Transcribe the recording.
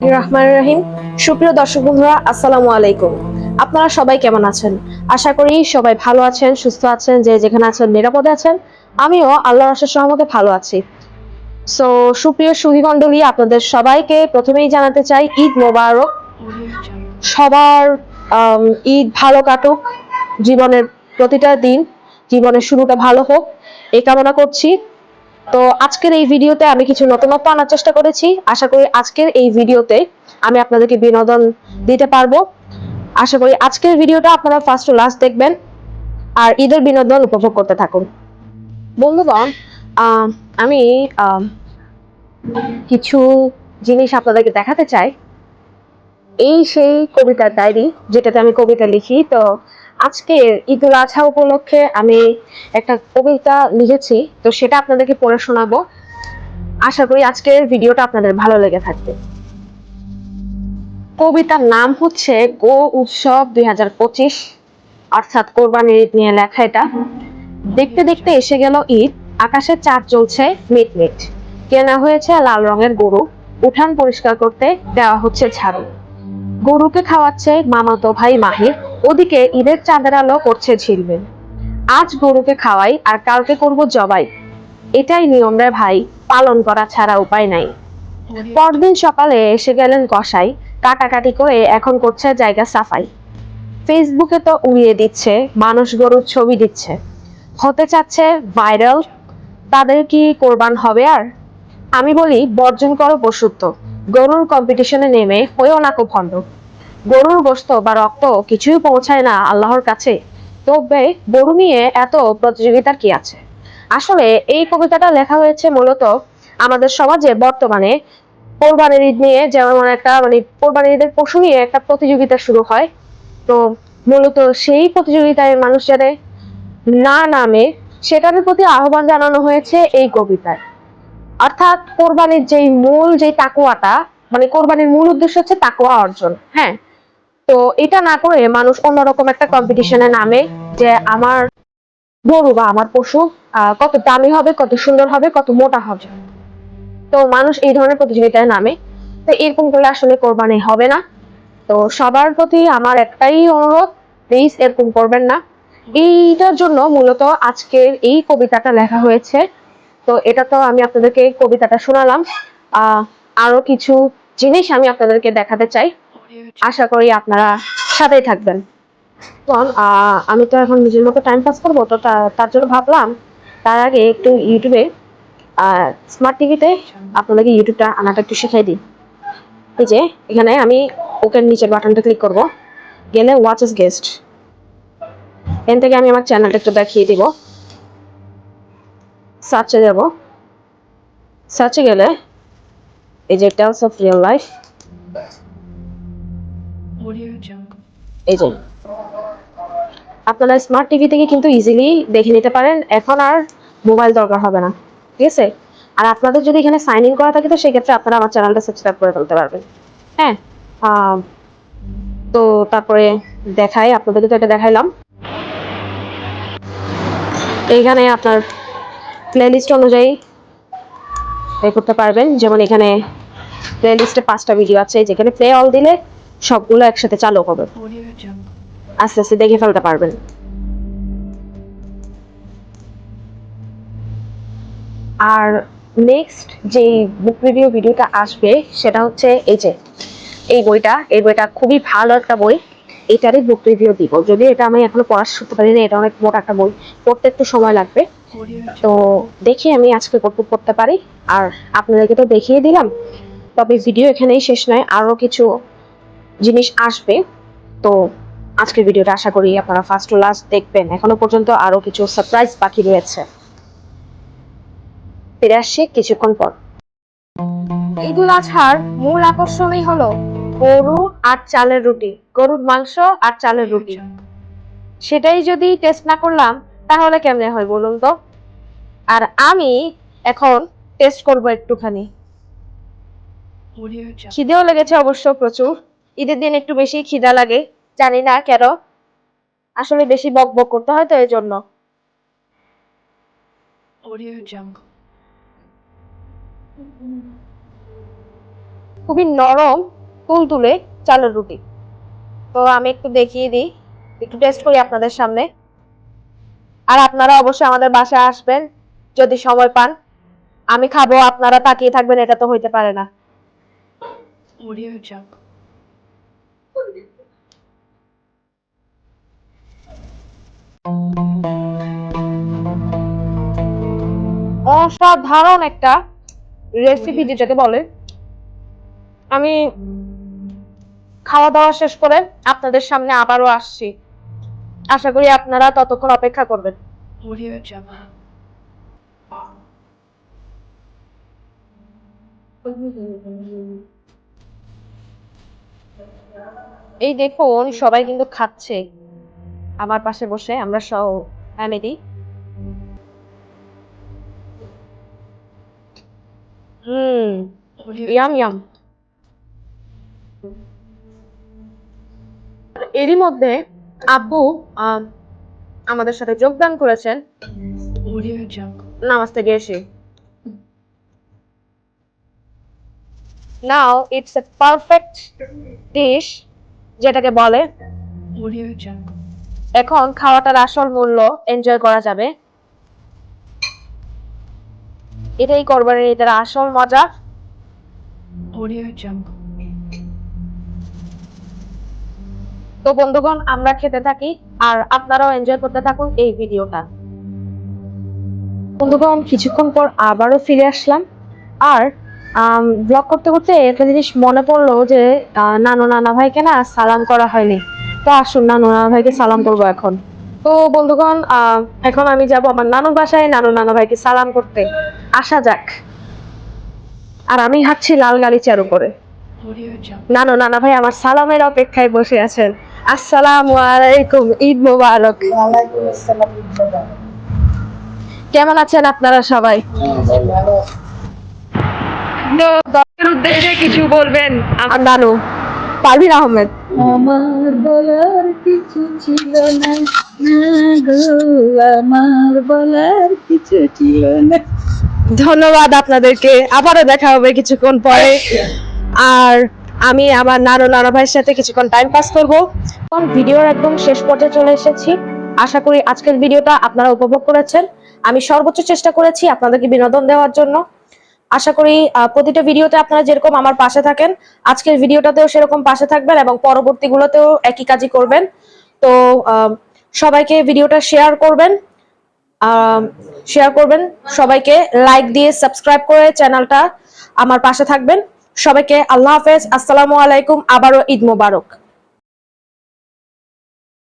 রহমান রহিম। সুপ্রিয় দর্শক বন্ধুরা, আসসালামু আলাইকুম। আপনারা সবাই কেমন আছেন? আশা করি সবাই ভালো আছেন, সুস্থ আছেন, যে যেখানে আছেন, নিরাপদে আছেন। আমিও আল্লাহর আশার সহমতে ভালো আছি। সো সুপ্রিয় সুধীমণ্ডলী, আপনাদের সবাইকে প্রথমেই জানাতে চাই, ঈদ মোবারক। সবার ঈদ ভালো কাটুক। জীবনের প্রতিটা দিন, জীবনের শুরুটা ভালো হোক। এই কামনা করছি। তো আজকের এই ভিডিওতে আমি কিছু নতুনত্ব আনার চেষ্টা করেছি। আশা করি আজকের এই ভিডিওতে আমি আপনাদেরকে বিনোদন দিতে পারব। আশা করি আজকের ভিডিওটা আপনারা ফার্স্ট টু লাস্ট দেখবেন আর ঈদের বিনোদন উপভোগ করতে থাকুন। বন্ধুগণ আমি কিছু জিনিস আপনাদেরকে দেখাতে চাই। এই সেই কবিতার ডায়েরি যেটাতে আমি কবিতা লিখি, তো আজকে ঈদুল আজহা উপলক্ষে আমি একটা কবিতা লিখেছি, তো সেটা আপনাদেরকে পড়ে শোনাবো। আশা করি আজকের ভিডিওটা আপনাদের ভালো লেগে থাকবে। কবিতার নাম হচ্ছে গো উৎসব দুই হাজার পঁচিশ, অর্থাৎ কোরবানির ঈদ নিয়ে লেখা এটা। দেখতে দেখতে এসে গেল ঈদ, আকাশে চাঁদ চলছে মিট মিট। কেনা হয়েছে লাল রঙের গরু, উঠান পরিষ্কার করতে দেওয়া হচ্ছে ঝাড়ু। গরুকে খাওয়াচ্ছে মামাতো ভাই মাহির। ওদিকে ঈদের চাঁদের আলো করছে ঝিলমিল। আজ গরুকে খাওয়াই আর কালকে করব জবাই। এটাই নিয়ম রে ভাই পালন করা ছাড়া উপায় নাই। পরদিন সকালে এসে গেলেন কসাই কাটাকাটি করে এখন করছে জায়গা সাফাই। ফেসবুকে তো উড়িয়ে দিচ্ছে মানুষ গরুর ছবি দিচ্ছে। হতে চাচ্ছে ভাইরাল তাদের কি কোরবান হবে আর? আমি বলি বর্জন করো পশুত্ব। গরুর কম্পিটিশনে নেমে হয়েও না ভণ্ড। গরুর গোস্ত বা রক্ত কিছুই পৌঁছায় না আল্লাহর কাছে। তবে গরু নিয়ে এত প্রতিযোগিতার কি আছে? আসলে এই কবিতাটা লেখা হয়েছে মূলত আমাদের সমাজে বর্তমানে। কোরবানির ঈদ নিয়ে যেমন একটা মানে কোরবানির ঈদের পশু নিয়ে একটা প্রতিযোগিতা শুরু হয়। তো মূলত সেই প্রতিযোগিতায় মানুষ যাতে না নামে, সেটার প্রতি আহ্বান জানানো হয়েছে এই কবিতায়। অর্থাৎ কোরবানির যেই মূল যে তাকুয়াটা মানে কোরবানির মূল উদ্দেশ্য হচ্ছে তাকুয়া অর্জন। হ্যাঁ তো এটা না করে মানুষ অন্যরকম একটা কম্পিটিশনে নামে যে আমার গরু বা আমার পশু কত দামি হবে, কত সুন্দর হবে, কত মোটা হবে। তো মানুষ এই ধরনের প্রতিযোগিতায় নামে। তো এরকম করলে আসলে কোরবানি হবে না। তো সবার প্রতি আমার একটাই অনুরোধ প্লিজ এরকম করবেন না। এইটার জন্য মূলত আজকের এই কবিতাটা লেখা হয়েছে। তো এটা তো আমি আপনাদেরকে কবিতাটা শোনালাম। আহ আরও কিছু জিনিস আমি আপনাদেরকে দেখাতে চাই। আশা করি আপনারা সাথেই থাকবেন। আমি তো এখন নিজের মতো টাইম পাস করব, তো তার জন্য ভাবলাম তার আগে একটু ইউটিউবে স্মার্ট টিভিতে আপনাদেরকে ইউটিউবটা আনাটা একটু শেখাই দিই। এই যে, এখানে আমি ওকে নিচের বাটনটা ক্লিক করব। গেলে ওয়াচ এস গেস্ট এখান থেকে আমি আমার চ্যানেলটা একটু দেখিয়ে দিব। সার্চে যাব। সার্চে গেলে এই যে টেলস অফ রিয়েল লাইফ. এই যে। আপনারা স্মার্ট টিভি থেকে কিন্তু ইজিলি দেখে নিতে পারেন। এখন আর মোবাইল দরকার হবে না। ঠিক আছে? আর আপনাদের যদি এখানে সাইন ইন করা থাকে, তো সেক্ষেত্রে আপনারা আমার চ্যানেলটা সাবস্ক্রাইব করে ফেলতে পারবেন। হ্যাঁ? তো তারপরে দেখাই, আপনাদেরকে তো এটা দেখাইলাম। এইখানে আপনার প্লেলিস্ট অনুযায়ী প্লে করতে পারবেন। যেমন এখানে প্লে প্লেলিস্টে পাঁচটা ভিডিও আছে, যেখানে প্লে অল দিলে সবগুলো একসাথে চালু হবে। আস্তে আস্তে দেখে ফেলতে পারবেন। আর নেক্সট যে বুক রিভিউ ভিডিওটা আসবে, সেটা হচ্ছে এই যে, এই বইটা এই বইটা খুবই ভালো একটা বই। এটারই বুক রিভিউ দিব। যদি এটা আমি এখনও পড়া শুরু পারি না এটা অনেক মোটা একটা বই। পড়তে একটু সময় লাগবে। তো দেখি আমি আজকে কতটুকু করতে পারি। আর আপনাদেরকে তো দেখিয়ে দিলাম। তবে ভিডিও এখানেই শেষ নয়। আরও কিছু জিনিস আসবে তো আজকের ভিডিওটা আশা করি আপনারা ফার্স্ট টু লাস্ট দেখবেন। এখনও পর্যন্ত আরও কিছু সারপ্রাইজ বাকি রয়েছে। ফিরে আসছি কিছুক্ষণ পর। ঈদুল আজহার মূল আকর্ষণই হলো গরু আর চালের রুটি গরুর মাংস আর চালের রুটি। সেটাই যদি টেস্ট না করলাম তাহলে কেমনে হয় বলুন তো? আর আমি এখন টেস্ট করব একটুখানি। খিদেও লেগেছে অবশ্য প্রচুর। ঈদের দিন একটু বেশি খিদা লাগে জানি না কেন। আসলে বেশি বক বক করতে হয় তো এই জন্য। খুবই নরম তুলতুলে চালের রুটি। তো আমি একটু দেখিয়ে দিই একটু টেস্ট করি আপনাদের সামনে। আর আপনারা অবশ্যই আমাদের বাসায় আসবেন যদি সময় পান। আমি খাব আপনারা তাকিয়ে থাকবেন এটা তো হইতে পারে না। অসাধারণ একটা রেসিপি যেটাকে বলে। আমি খাওয়া দাওয়া শেষ করে আপনাদের সামনে আবারও আসছি। আশা করি আপনারা ততক্ষণ অপেক্ষা করবেন। এই দেখুন সবাই কিন্তু খাচ্ছে। আমার পাশে বসে আমরা সব ফ্যামিলি Audio ইয়াম ইয়াম এরই মধ্যে আব্বু আম, আমাদের সাথে যোগদান করেছেন. নামাজ থেকে এসে। Now it's a perfect dish যেটাকে বলে. এখন খাওয়াটার আসল মূল্য এনজয় করা যাবে। এটাই কোরবানির ঈদের আসল মজা। তো বন্ধুগণ আমরা খেতে থাকি আর আপনারাও এনজয় করতে থাকুন এই ভিডিওটা। বন্ধুগণ কিছুক্ষণ পর আবারও ফিরে আসলাম। আর ব্লগ করতে করতে একটা জিনিস মনে পড়ল যে নানু নানা ভাইকে না সালাম করা হয়নি। তো আসুন নানু নানা ভাইকে সালাম করব এখন। তো বন্ধুগণ আহ, এখন আমি যাব আমার নানুর বাসায় নানু নানা ভাইকে সালাম করতে। আসা যাক। আর আমি হাঁটছি লাল গালিচার উপরে Jungle. নানা ভাই, আমার সালামের অপেক্ষায় বসে আছেন। আসসালামু আলাইকুম, ঈদ মোবারক। কেমন আছেন আপনারা সবাই? উদ্দেশ্যে কিছু বলবেন। আমার নানু পারভিন আহমেদ। আমার বলার কিছু ছিল না গো, আমার বলার কিছু ছিল না। ধন্যবাদ আপনাদেরকে। আবারও দেখা হবে কিছুক্ষণ পরে। আর আমি আমার নানু নানা ভাইয়ের সাথে কিছুক্ষণ টাইম পাস করব। এখন ভিডিওর একদম শেষ পর্যায়ে চলে এসেছি। আশা করি আজকের ভিডিওটা আপনারা উপভোগ করেছেন। আমি সর্বোচ্চ চেষ্টা করেছি আপনাদেরকে বিনোদন দেওয়ার জন্য। আশা করি প্রতিটা ভিডিওতে আপনারা যেরকম আমার পাশে থাকেন, আজকের ভিডিওটাতেও সেরকম পাশে থাকবেন এবং পরবর্তীগুলোতেও একই কাজই করবেন। তো সবাইকে ভিডিওটা শেয়ার করবেন। শেয়ার করবেন। সবাইকে লাইক দিয়ে সাবস্ক্রাইব করে চ্যানেলটা আমার পাশে থাকবেন। সবাইকে আল্লাহ হাফেজ। আসসালামু আলাইকুম। আবারও ঈদ মোবারক।